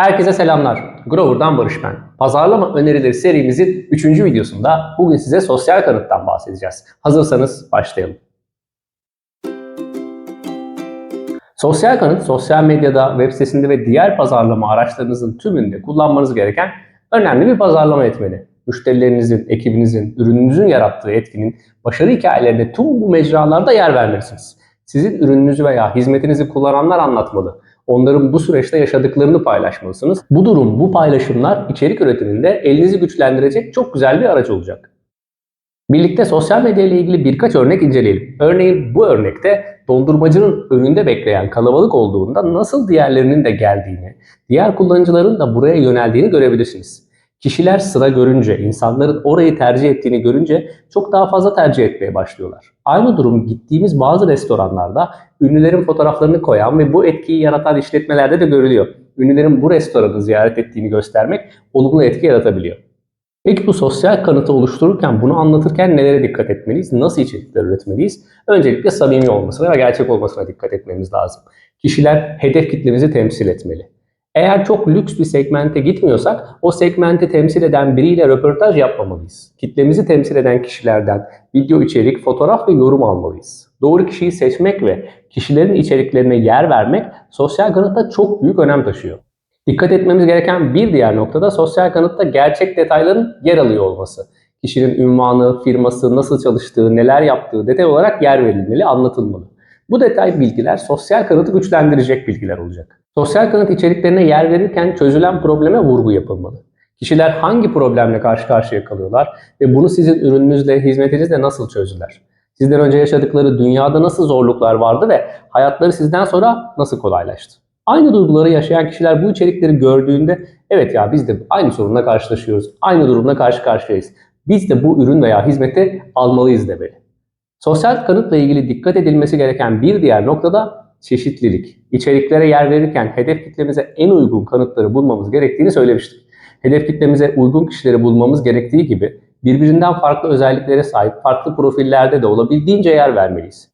Herkese selamlar. Grover'dan Barış ben. Pazarlama önerileri serimizin 3. videosunda bugün size sosyal kanıttan bahsedeceğiz. Hazırsanız başlayalım. Sosyal kanıt, sosyal medyada, web sitesinde ve diğer pazarlama araçlarınızın tümünde kullanmanız gereken önemli bir pazarlama etmeni. Müşterilerinizin, ekibinizin, ürününüzün yarattığı etkinin başarı hikayelerine tüm bu mecralarda yer vermelisiniz. Sizin ürününüzü veya hizmetinizi kullananlar anlatmalı. Onların bu süreçte yaşadıklarını paylaşmalısınız. Bu durum, bu paylaşımlar içerik üretiminde elinizi güçlendirecek çok güzel bir araç olacak. Birlikte sosyal medya ile ilgili birkaç örnek inceleyelim. Örneğin bu örnekte dondurmacının önünde bekleyen kalabalık olduğunda nasıl diğerlerinin de geldiğini, diğer kullanıcıların da buraya yöneldiğini görebilirsiniz. Kişiler sıra görünce, insanların orayı tercih ettiğini görünce çok daha fazla tercih etmeye başlıyorlar. Aynı durum gittiğimiz bazı restoranlarda ünlülerin fotoğraflarını koyan ve bu etkiyi yaratan işletmelerde de görülüyor. Ünlülerin bu restoranı ziyaret ettiğini göstermek olumlu etki yaratabiliyor. Peki bu sosyal kanıtı oluştururken, bunu anlatırken nelere dikkat etmeliyiz? Nasıl içerikler üretmeliyiz? Öncelikle samimi olmasına ve gerçek olmasına dikkat etmemiz lazım. Kişiler hedef kitlemizi temsil etmeli. Eğer çok lüks bir segmente gitmiyorsak o segmenti temsil eden biriyle röportaj yapmamalıyız. Kitlemizi temsil eden kişilerden video içerik, fotoğraf ve yorum almalıyız. Doğru kişiyi seçmek ve kişilerin içeriklerine yer vermek sosyal kanıtta çok büyük önem taşıyor. Dikkat etmemiz gereken bir diğer noktada sosyal kanıtta gerçek detayların yer alıyor olması. Kişinin ünvanı, firması, nasıl çalıştığı, neler yaptığı detay olarak yer verilmeli, anlatılmalı. Bu detay bilgiler sosyal kanıtı güçlendirecek bilgiler olacak. Sosyal kanıt içeriklerine yer verirken çözülen probleme vurgu yapılmalı. Kişiler hangi problemle karşı karşıya kalıyorlar ve bunu sizin ürününüzle, hizmetinizle nasıl çözdüler? Sizden önce yaşadıkları dünyada nasıl zorluklar vardı ve hayatları sizden sonra nasıl kolaylaştı? Aynı duyguları yaşayan kişiler bu içerikleri gördüğünde evet ya biz de aynı sorunla karşılaşıyoruz, aynı durumla karşı karşıyayız. Biz de bu ürün veya hizmeti almalıyız demeli. Sosyal kanıtla ilgili dikkat edilmesi gereken bir diğer nokta da çeşitlilik. İçeriklere yer verirken hedef kitlemize en uygun kanıtları bulmamız gerektiğini söylemiştik. Hedef kitlemize uygun kişileri bulmamız gerektiği gibi birbirinden farklı özelliklere sahip farklı profillerde de olabildiğince yer vermeliyiz.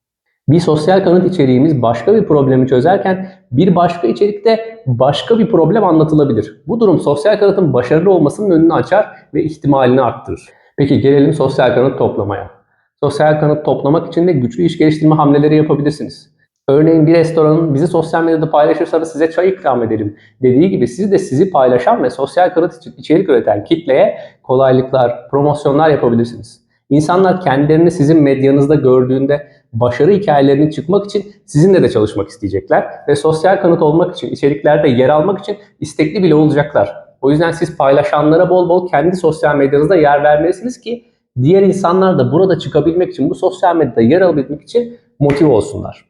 Bir sosyal kanıt içeriğimiz başka bir problemi çözerken bir başka içerikte başka bir problem anlatılabilir. Bu durum sosyal kanıtın başarılı olmasının önünü açar ve ihtimalini arttırır. Peki gelelim sosyal kanıt toplamaya. Sosyal kanıt toplamak için de güçlü iş geliştirme hamleleri yapabilirsiniz. Örneğin bir restoranın bizi sosyal medyada paylaşırsanız size çay ikram ederim dediği gibi siz de sizi paylaşan ve sosyal kanıt için içerik üreten kitleye kolaylıklar, promosyonlar yapabilirsiniz. İnsanlar kendilerini sizin medyanızda gördüğünde başarı hikayelerinin çıkmak için sizinle de çalışmak isteyecekler ve sosyal kanıt olmak için, içeriklerde yer almak için istekli bile olacaklar. O yüzden siz paylaşanlara bol bol kendi sosyal medyanızda yer vermelisiniz ki diğer insanlar da burada çıkabilmek için, bu sosyal medyada yer alabilmek için motive olsunlar.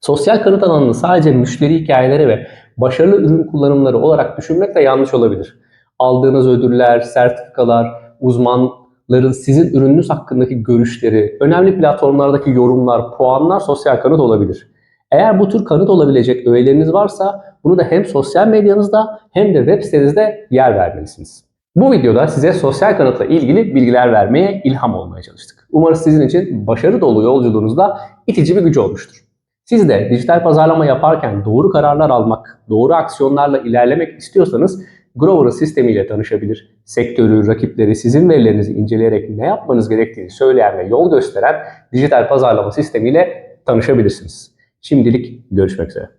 Sosyal kanıt alanını sadece müşteri hikayeleri ve başarılı ürün kullanımları olarak düşünmek de yanlış olabilir. Aldığınız ödüller, sertifikalar, uzmanların sizin ürününüz hakkındaki görüşleri, önemli platformlardaki yorumlar, puanlar sosyal kanıt olabilir. Eğer bu tür kanıt olabilecek öğeleriniz varsa bunu da hem sosyal medyanızda hem de web sitenizde yer vermelisiniz. Bu videoda size sosyal kanıtla ilgili bilgiler vermeye, ilham olmaya çalıştık. Umarız sizin için başarı dolu yolculuğunuzda itici bir gücü olmuştur. Siz de dijital pazarlama yaparken doğru kararlar almak, doğru aksiyonlarla ilerlemek istiyorsanız Grover'ın sistemiyle tanışabilir, sektörü, rakipleri, sizin verilerinizi inceleyerek ne yapmanız gerektiğini söyleyen ve yol gösteren dijital pazarlama sistemiyle tanışabilirsiniz. Şimdilik görüşmek üzere.